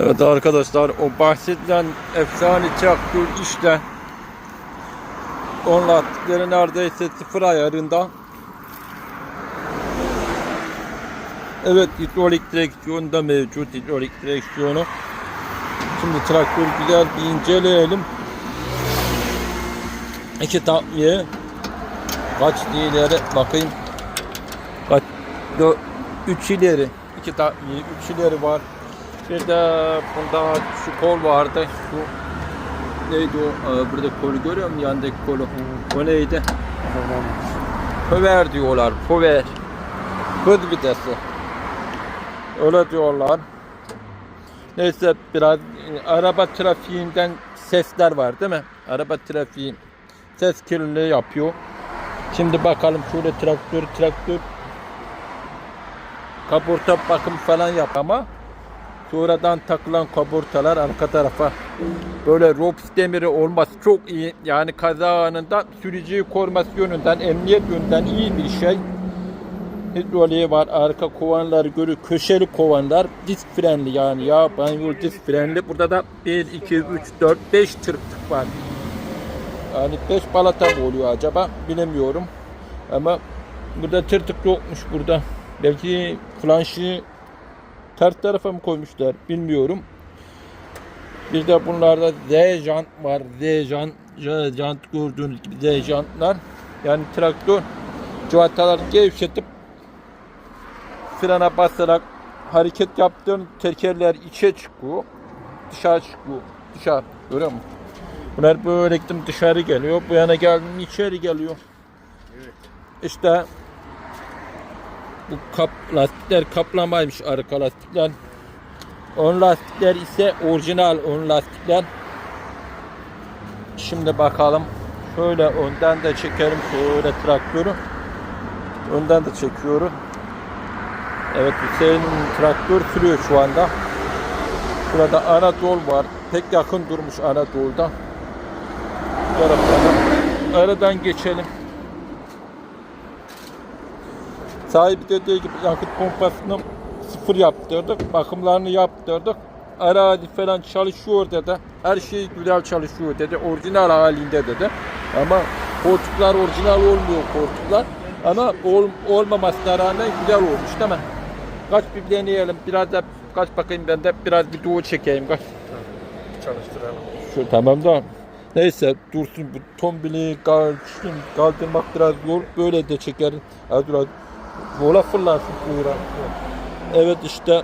Evet arkadaşlar o bahsedilen efsane traktör işte 10 lastikleri neredeyse sıfır ayarında. Evet hidrolik direksiyonu da mevcut hidrolik direksiyonu. Şimdi traktörü güzel bir inceleyelim. İki takviye kaç ileri bakayım kaç dört, üç ileri iki takviye üç ileri var. Bir de bunda şu kol vardı. Şu neydi o? Ee, Burada kolu görüyor musun? Yandaki kolu. O neydi? Power diyorlar. Power. Hız vitesi. Öyle diyorlar. Neyse biraz e, araba trafiğinden sesler var değil mi? Araba trafiği ses kirliliği yapıyor. Şimdi bakalım şöyle traktör traktör kaporta bakım falan yap ama sonradan takılan kaportalar arka tarafa böyle rops demiri olması çok iyi. Yani kaza anında sürücüyü koruması yönünden, emniyet yönünden iyi bir şey. Hidroliği var, arka kovanlar görü, köşeli kovanlar, disk frenli yani ya banyol disk frenli. Burada da 1, 2, 3, 4, 5 tırtık var. Yani 5 balata mı oluyor acaba bilemiyorum. Ama burada tırtık yokmuş burada. Belki flanşı ters tarafa mı koymuşlar bilmiyorum. Bir de bunlarda Z jant var. Z jant, J jant gördüğünüz gibi Z jantlar. Yani traktör civataları gevşetip frene basarak hareket yaptığın tekerler içe çıkıyor. Dışarı çıkıyor. Dışarı. Görüyor musun? Bunlar böyle gittim dışarı geliyor. Bu yana geldim içeri geliyor. İşte bu kap lastikler kaplamaymış arka lastikler. Ön lastikler ise orijinal ön lastikler. Şimdi bakalım. Şöyle önden de çekelim şöyle traktörü. Önden de çekiyorum. Evet Hüseyin traktör sürüyor şu anda. Burada Anadolu var. Pek yakın durmuş Anadolu'da. Taraftan aradan geçelim. Sahibi dediği gibi yakıt pompasını sıfır yaptırdık. Bakımlarını yaptırdık. Arazi falan çalışıyor dedi. Her şey güzel çalışıyor dedi. Orijinal halinde dedi. Ama koltuklar orijinal olmuyor koltuklar. Ama ol, olmamasına rağmen güzel olmuş değil mi? Kaç bir deneyelim. Biraz da kaç bakayım ben de biraz bir doğu çekeyim. Kaç. Çalıştıralım. Şu tamam da. Neyse dursun bu tombili kaldırmak biraz zor. Böyle de çeker. Hadi dur Yola fırlarsın kuyruğa. Evet işte